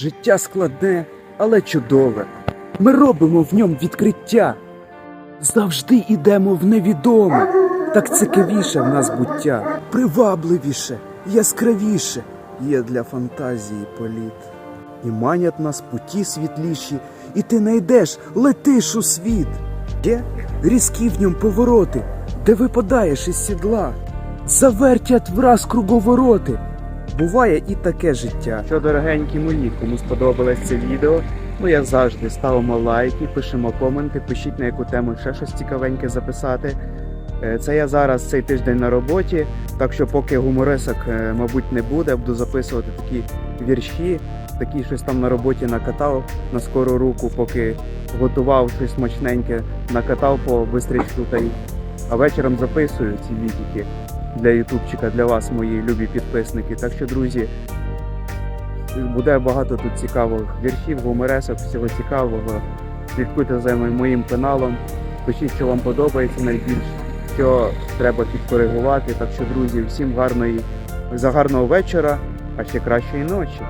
Життя складне, але чудове. Ми робимо в ньому відкриття. Завжди ідемо в невідоме. Так цікавіше в нас буття. Привабливіше, яскравіше є для фантазії політ. І манять нас путі світліші, і ти найдеш, летиш у світ. Є різкі в ньому повороти, де випадаєш із сідла, завертять враз круговороти. Буває і таке життя. Що, дорогенькі мої, кому сподобалось це відео, ну як завжди, ставимо лайки, пишемо коменти, пишіть на яку тему ще щось цікавеньке записати. Е, Це я зараз цей тиждень на роботі, так що поки гуморисок, е, мабуть, не буде, буду записувати такі вірші, такі щось там на роботі накатав на скору руку, поки готував щось смачненьке, накатав по бистричку та й а вечором записую ці відео для ютубчика, для вас, мої любі підписники. Так що, друзі, буде багато тут цікавих віршів, гуморесок, всього цікавого. Слідкуйте за моїм каналом, пишіть, що вам подобається найбільше, що треба підкоригувати. Так що, друзі, всім гарної, за гарного вечора, а ще кращої ночі.